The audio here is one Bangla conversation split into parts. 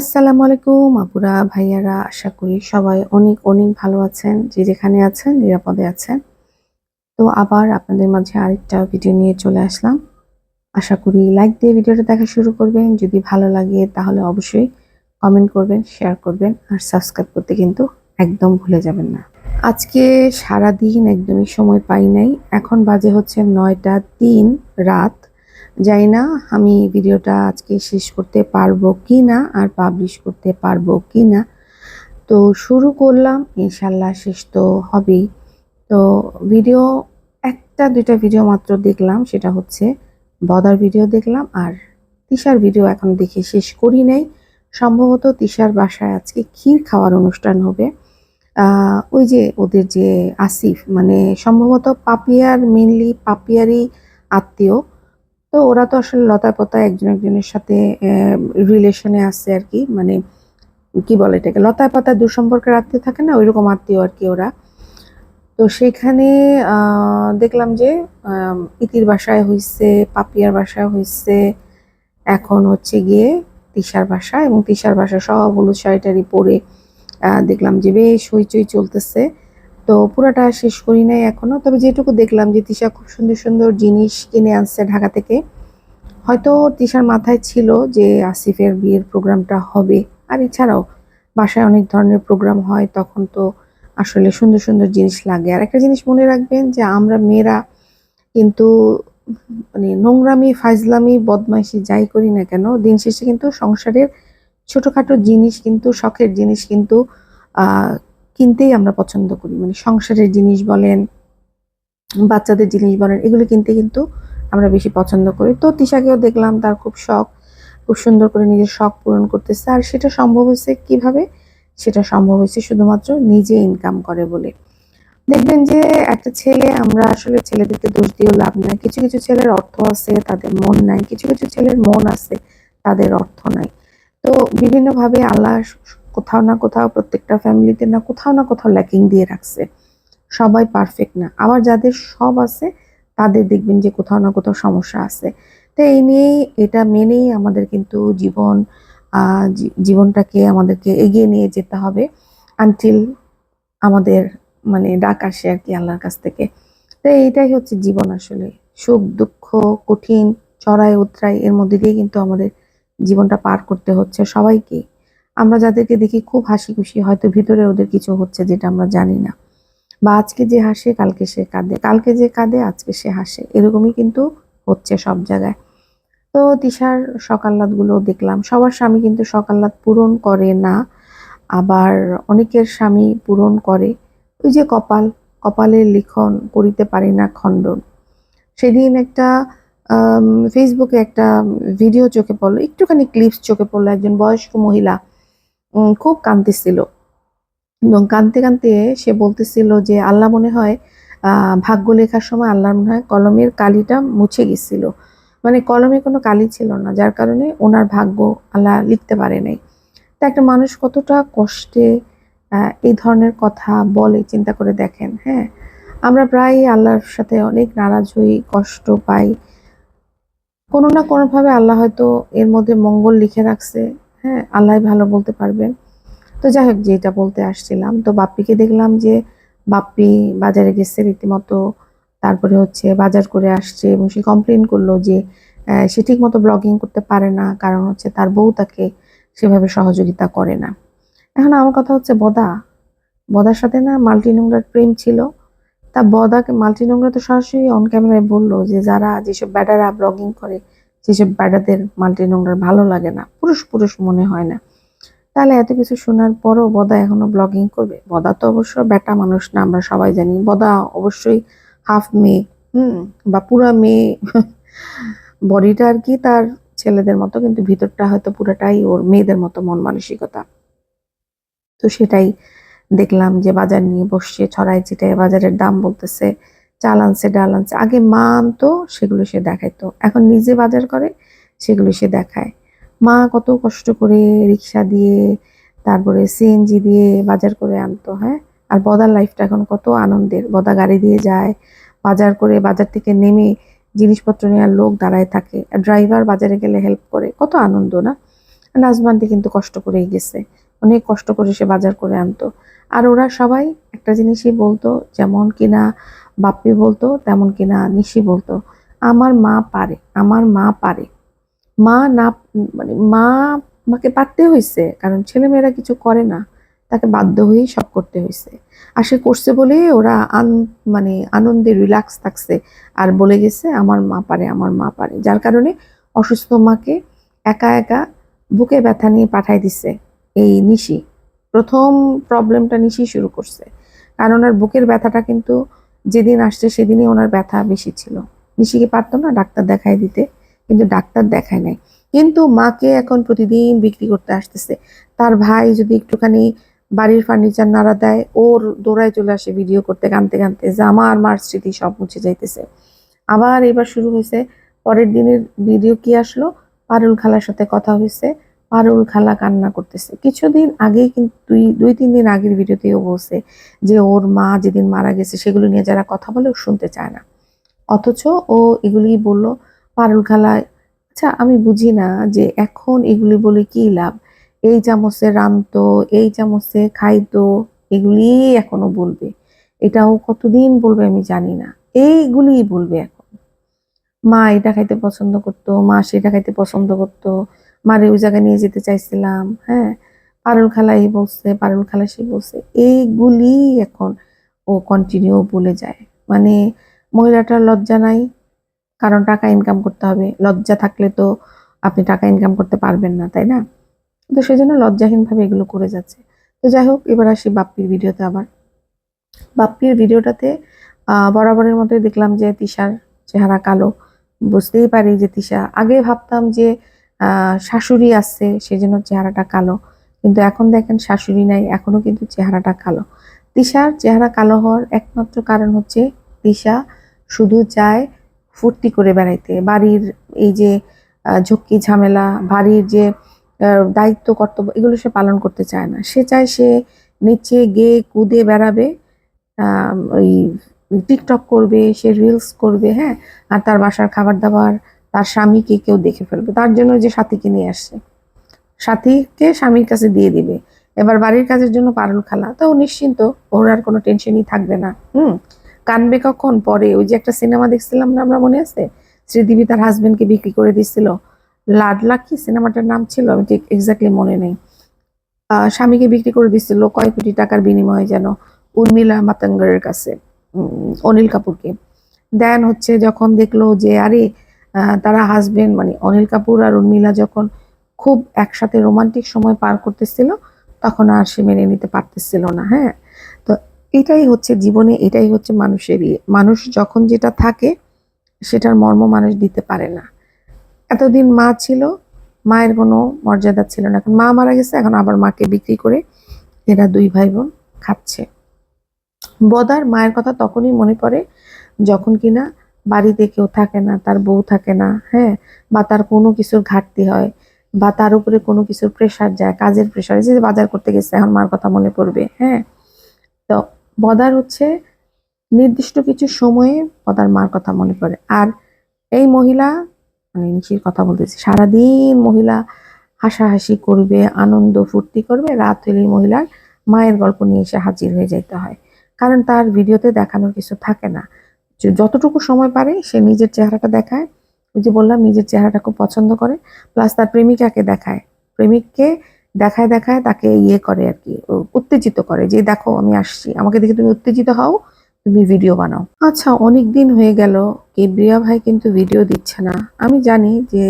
আসসালামু আলাইকুম, আপুরা, ভাইয়ারা, আশা করি সবাই অনেক অনেক ভালো আছেন, যে যেখানে আছেন, নিরাপদে আছেন। তো আবার আপনাদের মাঝে আরেকটা ভিডিও নিয়ে চলে আসলাম। আশা করি লাইক দিয়ে ভিডিওটা দেখা শুরু করবেন। যদি ভালো লাগে তাহলে অবশ্যই কমেন্ট করবেন, শেয়ার করবেন, আর সাবস্ক্রাইব করতে কিন্তু একদম ভুলে যাবেন না। আজকে সারা দিন একদমই সময় পাই নাই। এখন বাজে হচ্ছে নয়টা তিন রাত। জানি না আমি ভিডিওটা আজকে শেষ করতে পারব কি না আর পাবলিশ করতে পারব কি না। তো শুরু করলাম, ইনশাল্লাহ শেষ তো হবেই। তো ভিডিও, একটা দুইটা ভিডিও মাত্র দেখলাম, সেটা হচ্ছে বদার ভিডিও দেখলাম আর তিশার ভিডিও এখন দেখে শেষ করি নাই। সম্ভবত তিশার বাসায় আজকে ক্ষীর খাওয়ার অনুষ্ঠান হবে। ওই যে ওদের যে আসিফ মানে সম্ভবত পাপিয়ার মেনলি পাপিয়ারই আত্মীয়। তো ওরা তো আসলে লতা পতা একজন একজনের সাথে রিলেশনে আছে আর কি। মানে কি বলে এটাকে? লতায় পাতা দুঃসম্পর্কের আত্মীয় থাকে না, ওইরকম আত্মীয় আর কি ওরা। তো সেখানে দেখলাম যে ইতির বাসায় হইছে, পাপিয়ার বাসায় হইছে, এখন হচ্ছে গিয়ে তিশার বাসা এবং তিশার বাসা সব হলুদ শাড়িটারি পরে দেখলাম যে বেশ হইচই চলতেছে। তো পুরাটা শেষ করি নাই এখনও। তবে যেটুকু দেখলাম যে তিশা খুব সুন্দর সুন্দর জিনিস কিনে আনছে ঢাকা থেকে। হয়তো তিশার মাথায় ছিল যে আসিফের বিয়ের প্রোগ্রামটা হবে। আর এছাড়াও বাসায় অনেক ধরনের প্রোগ্রাম হয়, তখন তো আসলে সুন্দর সুন্দর জিনিস লাগে। আর একটা জিনিস মনে রাখবেন যে আমরা মেয়েরা কিন্তু মানে নোংরামি ফাইজলামি বদমাইশি যাই করি না কেন, দিন শেষে কিন্তু সংসারের ছোটোখাটো জিনিস কিন্তু, শখের জিনিস কিন্তু কিনতেই আমরা পছন্দ করি। মানে সংসারের জিনিস বলেন, বাচ্চাদের জিনিস বলেন, এগুলো কিনতে কিন্তু আমরা বেশি পছন্দ করি। তো তিশাকেও দেখলাম তার খুব শখ, খুব সুন্দর করে নিজের শখ পূরণ করতেছে। আর সেটা সম্ভব হয়েছে কীভাবে? সেটা সম্ভব হয়েছে শুধুমাত্র নিজে ইনকাম করে বলে। দেখবেন যে একটা ছেলে, আমরা আসলে ছেলেদেরকে দোষ দিয়েও লাভ নাই। কিছু কিছু ছেলের অর্থ আছে, তাদের মন নাই। কিছু কিছু ছেলের মন আছে, তাদের অর্থ নাই। তো বিভিন্নভাবে আল্লাহ কোথাও না কোথাও প্রত্যেকটা ফ্যামিলিতে না কোথাও না কোথাও ল্যাকিং দিয়ে রাখছে। সবাই পারফেক্ট না। আবার যাদের সব আছে, তাদের দেখবেন যে কোথাও না কোথাও সমস্যা আছে। তো এই নিয়েই, এটা মেনেই আমাদের কিন্তু জীবন জীবনটাকে আমাদেরকে এগিয়ে নিয়ে যেতে হবে আনটিল আমাদের মানে ডাক আসে আর কি আল্লাহর কাছ থেকে। তো এইটাই হচ্ছে জীবন আসলে। সুখ, দুঃখ, কঠিন, চড়াই, উতরাই, এর মধ্যে দিয়ে কিন্তু আমাদের জীবনটা পার করতে হচ্ছে সবাইকে। আমরা যাদেরকে দেখি খুব হাসি খুশি হয়তো ভিতরে ওদের কিছু হচ্ছে যেটা আমরা জানি না। বা আজকে যে হাসে, কালকে সে কাঁদে। কালকে যে কাঁদে, আজকে সে হাসে। এরকমই কিন্তু হচ্ছে সব জায়গায়। তো তিশার সকাল্লাদগুলো দেখলাম। সবার স্বামী কিন্তু সকাল্লাদ পূরণ করে না। আবার অনেকের স্বামী পূরণ করে। ওই যে কপাল, কপালের লিখন করিতে পারি না খণ্ডন। সেদিন একটা ফেসবুকে একটা ভিডিও চোখে পড়ল। একটুখানি ক্লিপস চোখে পড়ল একজন বয়স্ক মহিলা। খুব কাঁদতেছিল এবং কাঁদতে কাঁদতে সে বলতেছিল যে, আল্লাহ মনে হয় ভাগ্য লেখার সময় আল্লাহ মনে হয় কলমের কালিটা মুছে গেছিল। মানে কলমে কোনো কালি ছিল না, যার কারণে ওনার ভাগ্য আল্লাহ লিখতে পারে নাই। তা একটা মানুষ কতটা কষ্টে এই ধরনের কথা বলে, চিন্তা করে দেখেন হ্যাঁ? আমরা প্রায় আল্লাহর সাথে অনেক নারাজ হই, কষ্ট পাই। কোনো না কোনোভাবে আল্লাহ হয়তো এর মধ্যে মঙ্গল লিখে রাখছে হ্যাঁ আল্লাহ ভালো বলতে পারবেন তো যাই হোক, যেটা বলতে আসছিলাম, তো বাপ্পিকে দেখলাম যে বাপ্পি বাজারে গেছে রীতিমতো, তারপরে হচ্ছে বাজার করে আসছে এবং সে কমপ্লেন করল যে সে ঠিক মতো ব্লগিং করতে পারে না, কারণ হচ্ছে তার বউ তাকে সেভাবে সহযোগিতা করে না। এখন আমার কথা হচ্ছে বদা। বদার সাথে না মাল্টি নোংরার প্রেম ছিল। তা বদাকে, মাল্টি নোংরা তো সরাসরি অন ক্যামেরায় বলল যে, যারা যেসব ব্যাডারা ব্লগিং করে যেসব ব্যাডাদের মাল্টি নোংরার ভালো লাগে না, পুরুষ পুরুষ মনে হয় না। তাহলে এত কিছু শোনার পরও বদা এখনও ব্লগিং করবে? বদা তো অবশ্য বেটা মানুষ না, আমরা সবাই জানি। বদা অবশ্যই হাফ মেয়ে, হুম, বা পুরা মেয়ে। বডিটা আর কি তার ছেলেদের মতো, কিন্তু ভিতরটা হয়তো পুরাটাই ওর মেয়েদের মতো মন মানসিকতা। তো সেটাই দেখলাম যে বাজার নিয়ে বসছে ছড়াই ছিটায় বাজারের দাম বলতেছে। চাল আনছে ডাল আনছে আগে মা আনতো, সেগুলো সে দেখাইতো। এখন নিজে বাজার করে, সেগুলো সে দেখায়। মা কত কষ্ট করে রিক্সা দিয়ে, তারপরে সিএনজি দিয়ে বাজার করে আনতো হ্যাঁ? আর বদার লাইফটা এখন কত আনন্দের। বদা গাড়ি দিয়ে যায়, বাজার করে বাজার থেকে নেমে জিনিসপত্র নেওয়ার লোক দাঁড়ায় থাকে। আর ড্রাইভার বাজারে গেলে হেল্প করে। কত আনন্দ, না? নাজমানটি কিন্তু কষ্ট করেই গেছে। অনেক কষ্ট করে সে বাজার করে আনতো। আর ওরা সবাই একটা জিনিসই বলতো, যেমন কিনা বাপ্পি বলতো, তেমন কিনা নিশি বলতো, আমার মা পারে, আমার মা পারে। মা না মানে মা আমাকে পারতে হয়েছে কারণ ছেলেমেয়েরা কিছু করে না, তাকে বাধ্য হয়েই সব করতে হয়েছে আর সে করছে বলে ওরা আন মানে আনন্দে রিল্যাক্স থাকছে, আর বলে গেছে, আমার মা পারে, আমার মা পারে। যার কারণে অসুস্থ মাকে একা একা বুকে ব্যথা নিয়ে পাঠাই দিছে এই নিশি। প্রথম প্রবলেমটা নিশি শুরু করছে। কারণ ওনার বুকের ব্যথাটা কিন্তু যেদিন আসছে সেদিনই ওনার ব্যথা বেশি ছিল। নিশিকে পারতো না ডাক্তার দেখাই দিতে, কিন্তু ডাক্তার দেখায় নাই। কিন্তু মাকে এখন প্রতিদিন বিক্রি করতে আসতেছে। তার ভাই যদি একটুখানি বাড়ির ফার্নিচার নাড়া দেয়, ওর দৌড়ায় চলে আসে ভিডিও করতে গানতে গানতে যে আমার মার স্মৃতি সব মুছে যাইতেছে। আবার এবার শুরু হয়েছে, পরের দিনের ভিডিও কি আসলো? পারুল খালার সাথে কথা হয়েছে। পারুল খালা কান্না করতেছে। কিছুদিন আগেই কিন্তু দুই দুই, তিন দিন আগের ভিডিওতেও বলছে যে ওর মা যেদিন মারা গেছে সেগুলো নিয়ে যারা কথা বলে ও শুনতে চায় না। অথচ ও এগুলি বলল, পারুল খালা আচ্ছা আমি বুঝি না যে এখন এগুলি বলে কি লাভ? এই চামচে রানতো এই চামচে খাইতো এগুলি এখনও বলবে। এটাও কতদিন বলবে আমি জানি না। এইগুলি বলবে এখন। মা এটা খাইতে পছন্দ করতো, মা সেটা খাইতে পছন্দ করতো মারে ওই জায়গায় নিয়ে যেতে চাইছিলাম হ্যাঁ? পারুল খালা এই বলছে, পারুল খালা সে বলছে, এইগুলি এখন ও কন্টিনিউ বলে যায়। মানে মহিলাটার লজ্জা নাই, কারণ টাকা ইনকাম করতে হবে। লজ্জা থাকলে তো আপনি টাকা ইনকাম করতে পারবেন না, তাই না? তো সেই জন্য লজ্জাহীনভাবে এগুলো করে যাচ্ছে। তো যাই হোক, এবার আসি বাপ্পির ভিডিওতে আবার। বাপ্পির ভিডিওটাতে বরাবরের মতোই দেখলাম যে তিশার চেহারা কালো। বুঝতেই পারি যে তিশা, আগে ভাবতাম যে শাশুড়ি আছে, সেজন্য চেহারাটা কালো। কিন্তু এখন দেখেন শাশুড়ি নাই, এখনও কিন্তু চেহারাটা কালো। তিশার চেহারা কালো হওয়ার একমাত্র কারণ হচ্ছে তিশা শুধু চায় ফুর্তি করে বেড়াইতে। বাড়ির এই যে ঝক্কি ঝামেলা, বাড়ির যে দায়িত্ব, কর্তব্য, এগুলো সে পালন করতে চায় না। সে চায় সে নিচে, গিয়ে, কুদে বেড়াবে ওই টিকটক করবে, সে রিলস করবে হ্যাঁ? আর তার বাসার খাবার দাবার তার স্বামীকে কেউ দেখে ফেলবে। তার জন্য যে সাথীকে নিয়ে আসছে। সাথীকে স্বামীর কাছে দিয়ে দিবে। এবার বাড়ির কাজের জন্য পারুল খালা। তো নিশ্চিন্ত, ওর আর কোনো টেনশনই থাকবে না। হুম? কানবে কখন? পরে। ওই যে একটা সিনেমা দেখছিলাম না আমরা মনে আছে? শ্রীদেবী তার হাজবেন্ডকে বিক্রি করে দিচ্ছিল লাডলা কি সিনেমাটার নাম ছিল? আমি ঠিক এক্স্যাক্টলি মনে নেই। স্বামীকে বিক্রি করে দিচ্ছিল কয়েক কোটি টাকার বিনিময়ে যেন উর্মিলা মাতাঙ্গারের কাছে অনিল কাপুরকে। দেন হচ্ছে যখন দেখল যে, আরে তারা হাজবেন্ড মানে অনিল কাপুর আর উর্মিলা যখন খুব একসাথে রোমান্টিক সময় পার করতেছিল, তখন আর সে মেনে নিতে পারতেছিল না হ্যাঁ? তো এটাই হচ্ছে জীবনে, এটাই হচ্ছে মানুষের ইয়ে। মানুষ যখন যেটা থাকে, সেটার মর্ম মানুষ দিতে পারে না। এতদিন মা ছিল, মায়ের কোনো মর্যাদা ছিল না। এখন মা মারা গেছে, এখন আবার মাকে বিক্রি করে এরা দুই ভাই বোন খাচ্ছে। বদার মায়ের কথা তখনই মনে পড়ে, যখন কিনা বাড়িতে কেউ থাকে না, তার বউ থাকে না হ্যাঁ? বা তার কোনো কিছুর ঘাটতি হয়, বা তার উপরে কোনো কিছুর প্রেশার যায়, কাজের প্রেশার যে বাজার করতে গেছে, এখন মার কথা মনে পড়বে হ্যাঁ? তো বদার হচ্ছে নির্দিষ্ট কিছু সময়ে বদার মার কথা মনে পড়ে। আর এই মহিলা মানে নিশির কথা বলতেছি, সারাদিন মহিলা হাসাহাসি করবে, আনন্দ ফুর্তি করবে, রাত হলেই মহিলার মায়ের গল্প নিয়ে এসে হাজির হয়ে যেতে হয়। কারণ তার ভিডিওতে দেখানোর কিছু থাকে না। যে যতটুকু সময় পারে সে নিজের চেহারাটা দেখায়। ওই যে বললাম, নিজের চেহারাটা খুব পছন্দ করে। প্লাস তার প্রেমিকাকে দেখায়। প্রেমিককে দেখায় দেখায় তাকে ইয়ে করে আর কি উত্তেজিত করে যে, দেখো, আমি আসছি। আমাকে দেখে তুমি উত্তেজিত হও, তুমি ভিডিও বানাও। আচ্ছা অনেক দিন হয়ে গেল। কিবরিয়া ভাই কিন্তু ভিডিও দিচ্ছে না। আমি জানি যে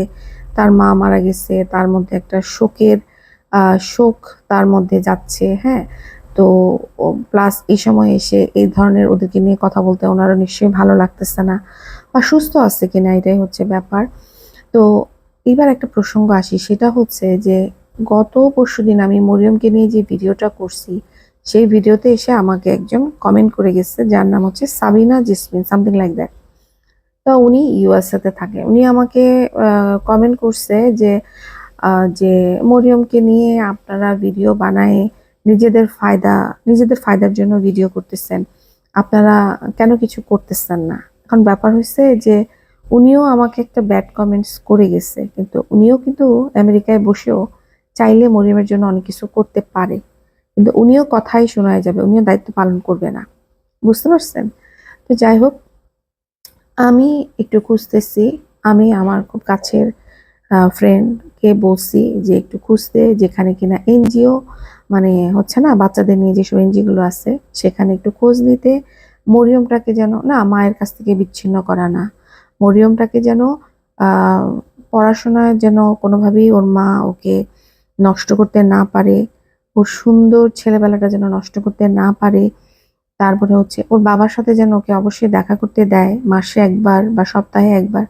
তার মা মারা গেছে, তার মধ্যে একটা শোকের শোক তার মধ্যে যাচ্ছে হ্যাঁ? তো প্লাস এই সময় এসে এই ধরনের ওদেরকে নিয়ে কথা বলতে ওনারও নিশ্চয়ই ভালো লাগতেছে না বা সুস্থ আছে কিনা এটাই হচ্ছে ব্যাপার। তো এবার একটা প্রসঙ্গ আসি, সেটা হচ্ছে যে গত পরশুদিন আমি মরিয়মকে নিয়ে যে ভিডিওটা করছি, সেই ভিডিওতে এসে আমাকে একজন কমেন্ট করে গেছে, যার নাম হচ্ছে Sabina Jismin something like that তো উনি ইউএসএতে থাকে, উনি আমাকে কমেন্ট করছে যে যে মরিয়মকে নিয়ে আপনারা ভিডিও বানায় নিজেদের ফায়দা, নিজেদের ফায়দার জন্য ভিডিও করতেছেন। আপনারা কেন কিছু করতেছেন না? এখন ব্যাপার হয়েছে যে উনিও আমাকে একটা ব্যাড কমেন্টস করে গেছে, কিন্তু উনিও কিন্তু আমেরিকায় বসেও চাইলে মরিয়মের জন্য অনেক কিছু করতে পারে। কিন্তু উনিও কথাই শোনায় যাবে, উনিও দায়িত্ব পালন করবে না। বুঝতে পারছেন? তো যাই হোক, আমি একটু খুঁজতেছি, আমি আমার খুব কাছের ফ্রেন্ডকে বলছি যে একটু খুঁজতে, যেখানে কিনা এনজিও মানে হচ্ছে না, বাচ্চাদের নিয়ে যেসব এনজিওগুলো আছে, সেখানে একটু খোঁজ নিতে, মরিয়মটাকে যেন, না, মায়ের কাছ থেকে বিচ্ছিন্ন করা না, মরিয়মটাকে যেন পড়াশোনায় যেন কোনোভাবেই ওর মা ওকে নষ্ট করতে না পারে, ওর সুন্দর ছেলেবেলাটা যেন নষ্ট করতে না পারে, তারপরে হচ্ছে ওর বাবার সাথে যেন ওকে অবশ্যই দেখা করতে দেয়, মাসে একবার বা সপ্তাহে একবার,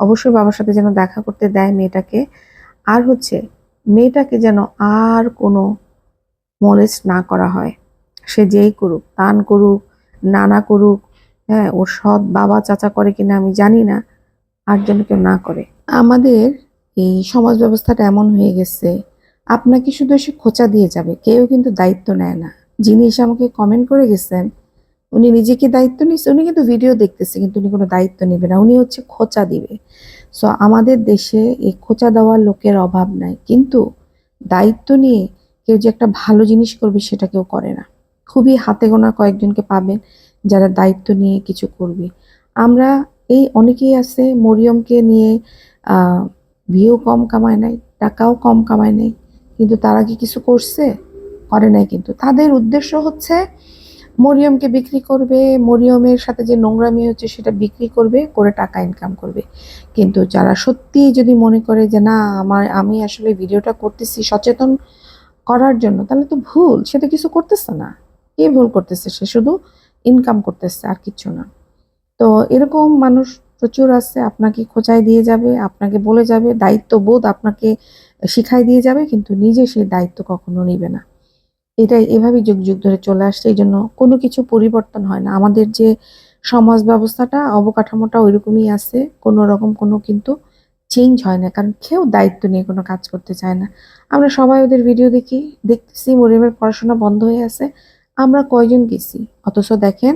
অবশ্যই বাবার সাথে যেন দেখা করতে দেয় মেয়েটাকে, আর হচ্ছে মেয়েটাকে যেন আর কোনো মলেস্ট না করা হয়। সে যেই করুক, তান করুক, নানা করুক হ্যাঁ ওর সৎ বাবা, চাচা করে কিনা আমি জানি না, আর যেন কেউ না করে। আমাদের এই সমাজ ব্যবস্থাটা এমন হয়ে গেছে, আপনাকে শুধু এসে খোঁচা দিয়ে যাবে, কেউ কিন্তু দায়িত্ব নেয় না। যিনি এসে আমাকে কমেন্ট করে গেছেন, উনি নিজেকে দায়িত্ব নিচ্ছে উনি কিন্তু ভিডিও দেখতেছে, কিন্তু উনি কোনো দায়িত্ব নেবে না, উনি হচ্ছে খোঁচা দিবে। সো আমাদের দেশে এই খোঁচা দেওয়ার লোকের অভাব নাই, কিন্তু দায়িত্ব নিয়ে কেউ যে একটা ভালো জিনিস করবে সেটা কেউ করে না। খুবই হাতে গোনা কয়েকজনকে পাবেন যারা দায়িত্ব নিয়ে কিছু করবে। আমরা এই অনেকেই আছে, মরিয়মকে নিয়ে ভিউ কম কামায় নাই, টাকাও কম কামায় নাই, কিন্তু তারা কি কিছু করছে? করে নাই কিন্তু। তাদের উদ্দেশ্য হচ্ছে মরিয়মকে বিক্রি করবে, মরিয়মের সাথে যে নোংরামি হচ্ছে সেটা বিক্রি করবে, করে টাকা ইনকাম করবে। কিন্তু যারা সত্যি যদি মনে করে যে, না, আমার, আমি আসলে ভিডিওটা করতেছি, সচেতন করার জন্য, তাহলে তো ভুল, সে তো কিছু করতেছে না। কে ভুল করতেছে? সে শুধু ইনকাম করতেছে, আর কিছু না। তো এরকম মানুষ প্রচুর আছে, আপনাকে খোঁচাই দিয়ে যাবে, আপনাকে বলে যাবে, দায়িত্ববোধ আপনাকে শিখাই দিয়ে যাবে, কিন্তু নিজে সেই দায়িত্ব কখনো নিবে না। এটাই, এভাবেই যুগ যুগ ধরে চলে আসছে এই জন্য কোনো কিছু পরিবর্তন হয় না। আমাদের যে সমাজ ব্যবস্থাটা, অবকাঠামোটা ওইরকমই আছে, কোনো রকম কোনো কিন্তু চেঞ্জ হয় না, কারণ কেউ দায়িত্ব নিয়ে কোনো কাজ করতে চায় না। আমরা সবাই ওদের ভিডিও দেখি, দেখতেছি মরিয়মের পড়াশোনা বন্ধ হয়ে আছে, আমরা কয়জন গেছি? অথচ দেখেন,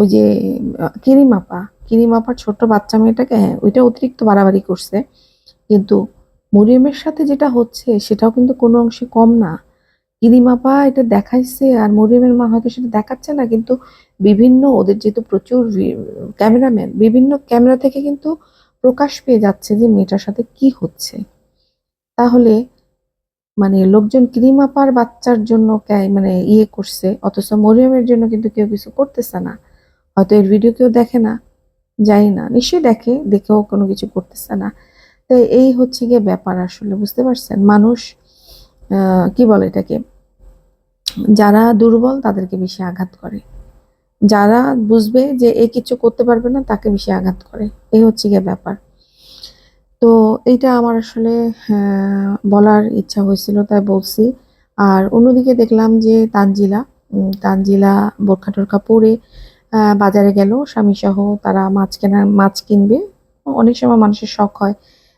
ওই যে, কিরিমাপা, কিরিমাপার ছোট্ট বাচ্চা মেয়েটাকে হ্যাঁ ওইটা অতিরিক্ত বাড়াবাড়ি করছে, কিন্তু মরিয়মের সাথে যেটা হচ্ছে, সেটাও কিন্তু কোনো অংশে কম না। কিরিমাপা এটা দেখাইছে, আর মরিয়মের মা হয়তো সেটা দেখাচ্ছে না, কিন্তু বিভিন্ন, ওদের যেহেতু প্রচুর ক্যামেরাম্যান, বিভিন্ন ক্যামেরা থেকে কিন্তু প্রকাশ পেয়ে যাচ্ছে যে মেয়েটার সাথে কি হচ্ছে। তাহলে মানে লোকজন ক্রিমাপার বাচ্চার জন্য মানে ইয়ে করছে, অথচ মরিয়মের জন্য কিন্তু কেউ কিছু করতেছে না। হয়তো এর ভিডিও কেউ দেখে না, জানি না, নিশ্চয়ই দেখে, দেখেও কোনো কিছু করতেছে না। তো এই হচ্ছে গিয়ে ব্যাপার আসলে, বুঝতে পারছেন? মানুষ কি বলে এটাকে? যারা দুর্বল তাদেরকে বেশি আঘাত করে। যারা বুঝবে যে এ কিছু করতে পারবে না তাকে বেশি আঘাত করে। এই হচ্ছে গিয়ে ব্যাপার। তো এইটা আমার আসলে আহ, বলার ইচ্ছা হয়েছিল তাই বলছি। আর অন্যদিকে দেখলাম যে তানজিলা তানজিলা বোরখা টোরখা পরে বাজারে গেল। স্বামী সহ তারা মাছ কেনা মাছ কিনবে। অনেক সময় মানুষের শখ হয়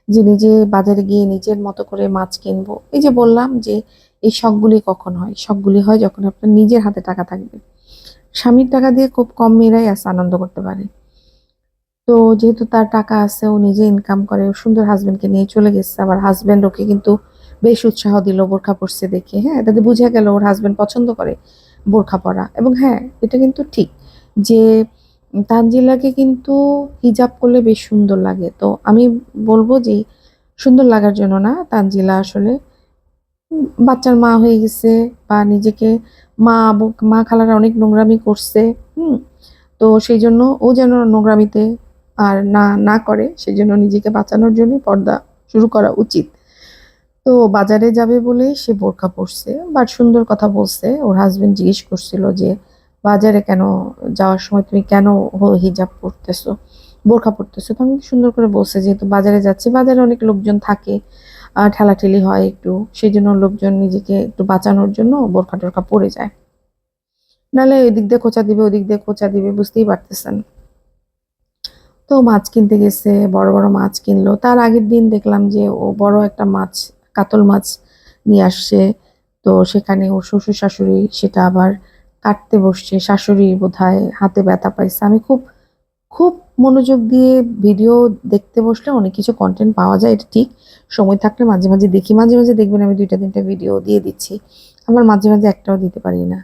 যে নিজে বাজারে গিয়ে নিজের মতো করে মাছ কিনবো। এই যে বললাম যে এই শখগুলি কখন হয়? শখগুলি হয় যখন আপনার নিজের হাতে টাকা থাকবে। স্বামীর টাকা দিয়ে খুব কম মেয়েরাই আছে, আনন্দ করতে পারে। তো যেহেতু তার টাকা আছে, ও নিজে ইনকাম করে সুন্দর হাজবেন্ডকে নিয়ে চলে গেছে। আবার হাজবেন্ড ওকে কিন্তু বেশ উৎসাহ দিল বোরখা পরছে দেখে। হ্যাঁ তাতে বুঝা গেল ওর হাজবেন্ড পছন্দ করে বোরখা পরা। এবং হ্যাঁ এটা কিন্তু ঠিক যে তানজিলাকে কিন্তু হিজাব করলে বেশ সুন্দর লাগে। তো আমি বলব যে সুন্দর লাগার জন্য না, তানজিলা আসলে বাচ্চার মা হয়ে গেছে বা নিজেকে মা মা খালারা অনেক নোংরামি করছে, হুম? তো সেই জন্য ও যেন নোংরামিতে আর না না করে, সেই জন্য নিজেকে বাঁচানোর জন্য পর্দা শুরু করা উচিত। তো বাজারে যাবে বলে সে বোরখা পরছে, বাট সুন্দর কথা বলছে। ওর হাজবেন্ড জিজ্ঞেস করছিল যে, বাজারে কেন যাওয়ার সময় তুমি কেন হিজাব পরতেছো, বোরখা পরতেছো? তো আমি সুন্দর করে বলছে যেহেতু বাজারে যাচ্ছি, বাজারে অনেক লোকজন থাকে। ঠেলাঠেলি হয় একটু। সেই জন্য লোকজন নিজেকে একটু বাঁচানোর জন্য বোরখা টোরখা পরে যায়। নাহলে এদিক দিয়ে খোঁচা দিবে, ওদিক দিয়ে খোঁচা দিবে, বুঝতেই পারতেছেন। তো মাছ কিনতে গেছে, বড় বড় মাছ কিনলো। তার আগের দিন দেখলাম যে ও বড় একটা মাছ, কাতল মাছ নিয়ে আসছে। তো সেখানে ওর শ্বশুর শাশুড়ি সেটা আবার কাটতে বসছে। শাশুড়ি বোধহয় হাতে ব্যথা পাইছে। আমি খুব খুব মনোযোগ দিয়ে ভিডিও দেখতে বসলে অনেক কিছু কন্টেন্ট পাওয়া যায়, এটা ঠিক। সময় থাকলে মাঝে মাঝে দেখি, মাঝে মাঝে দেখবেন আমি দুইটা তিনটা ভিডিও দিয়ে দিচ্ছি। আমার মাঝে মাঝে একটাও দিতে পারি না।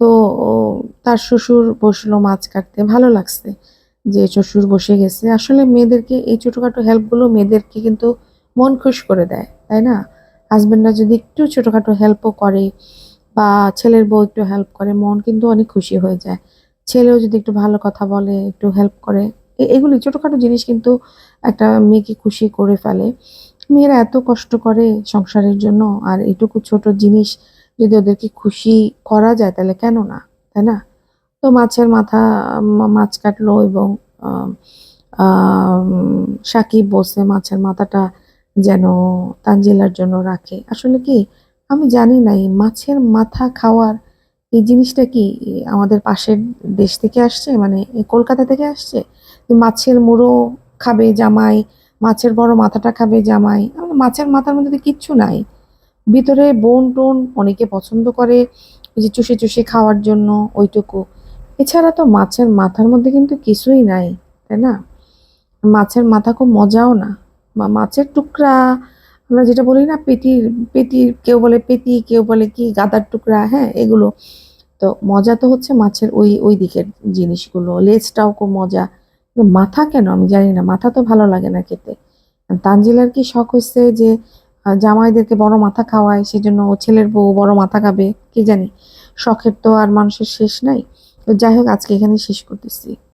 তো তার শ্বশুর বসল মাছ কাটতে, ভালো লাগছে যে শ্বশুর বসে গেছে। আসলে মেয়েদেরকে, এই ছোটোখাটো হেল্পগুলো মেয়েদেরকে কিন্তু মন খুশ করে দেয়, তাই না? হাজবেন্ডরা যদি একটু ছোটোখাটো হেল্পও করে বা ছেলের বউ একটু হেল্প করে, মন কিন্তু অনেক খুশি হয়ে যায়। ছেলেও যদি একটু ভালো কথা বলে, একটু হেল্প করে এগুলি ছোটখাটো জিনিস কিন্তু একটা মেয়েকে খুশি করে ফেলে। মেয়েরা এত কষ্ট করে সংসারের জন্য, আর এটুকু ছোট জিনিস যদি ওদেরকে খুশি করা যায়, তাহলে কেন না? তাই না? তো মাছের মাথা মাছ কাটলো এবং সাকিব বসে মাছের মাথাটা যেন তানজিলার জন্য রাখে। আসলে কি? আমি জানি না এই মাছের মাথা খাওয়ার এই জিনিসটা কি আমাদের পাশের দেশ থেকে আসছে? মানে কলকাতা থেকে আসছে? মাছের মুড়ো খাবে জামাই, মাছের বড় মাথাটা খাবে জামাই। মাছের মাথার মধ্যে কিচ্ছু নাই। ভিতরে বোন টোন অনেকে পছন্দ করে ওই যে চুষে চুষে খাওয়ার জন্য ওইটুকু। এছাড়া তো মাছের মাথার মধ্যে কিন্তু কিছুই নাই, তাই না? মাছের মাথা খুব মজাও না। বা মাছের টুকরা আমরা যেটা বলি না, পেটির পেটির কেউ বলে পেটি, কেউ বলে কি গাদার টুকরা হ্যাঁ এগুলো। তো মজা তো হচ্ছে মাছের ওই ওই দিকের জিনিসগুলো। লেজটাও খুব মজা। মাথা কেন? আমি জানি না, মাথা তো ভালো লাগে না খেতে। তানজিলার কি শখ হয়েছে যে জামাইদেরকে বড় মাথা খাওয়ায়, সেজন্য ও ছেলের বউ বড় মাথা খাবে? কি জানি? শখের তো আর মানুষের শেষ নাই। তো যাই হোক, আজকে এখানে শেষ করতেছি।